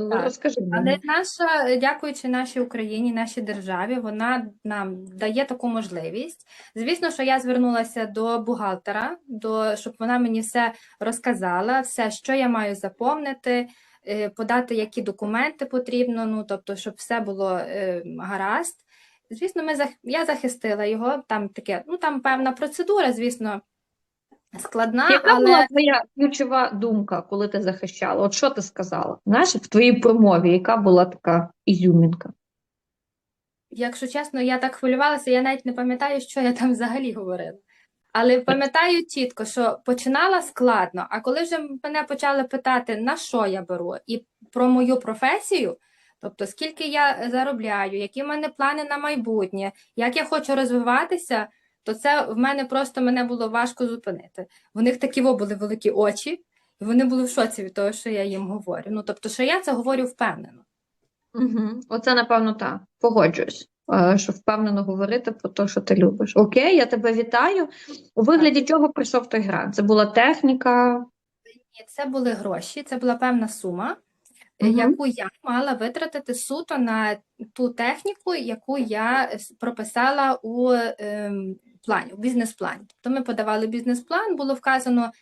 Ну, розкажи Але мені. наша, дякуючи нашій Україні, нашій державі, вона нам дає таку можливість. Звісно, що я звернулася до бухгалтера, до, щоб вона мені все розказала, все, що я маю заповнити, е, подати, які документи потрібно, ну, тобто, щоб все було е, гаразд. Звісно, ми, зах- я захистила його, там таке, ну, там певна процедура, звісно, складна, Яка але... була твоя ключова думка, коли ти захищала? От що ти сказала? Знаєш, в твоїй промові, яка була така ізюмінка? Якщо чесно, я так хвилювалася, я навіть не пам'ятаю, що я там взагалі говорила. Але пам'ятаю чітко, що починала складно, а коли вже мене почали питати, на що я беру, і про мою професію, тобто скільки я заробляю, які в мене плани на майбутнє, як я хочу розвиватися, то це в мене просто мене було важко зупинити. В них такі були великі очі, і вони були в шоці від того, що я їм говорю. Ну, тобто, що я це говорю впевнено. Угу. Оце, напевно, так. Погоджуюсь, е, що впевнено говорити про те, що ти любиш. Окей, я тебе вітаю. У вигляді чого прийшов той грант? Це була техніка. Ні, Це були гроші, це була певна сума, Мгм. яку я мала витратити суто на ту техніку, яку я прописала у ем, плані, у бізнес-плані. Тобто ми подавали бізнес-план, було вказано,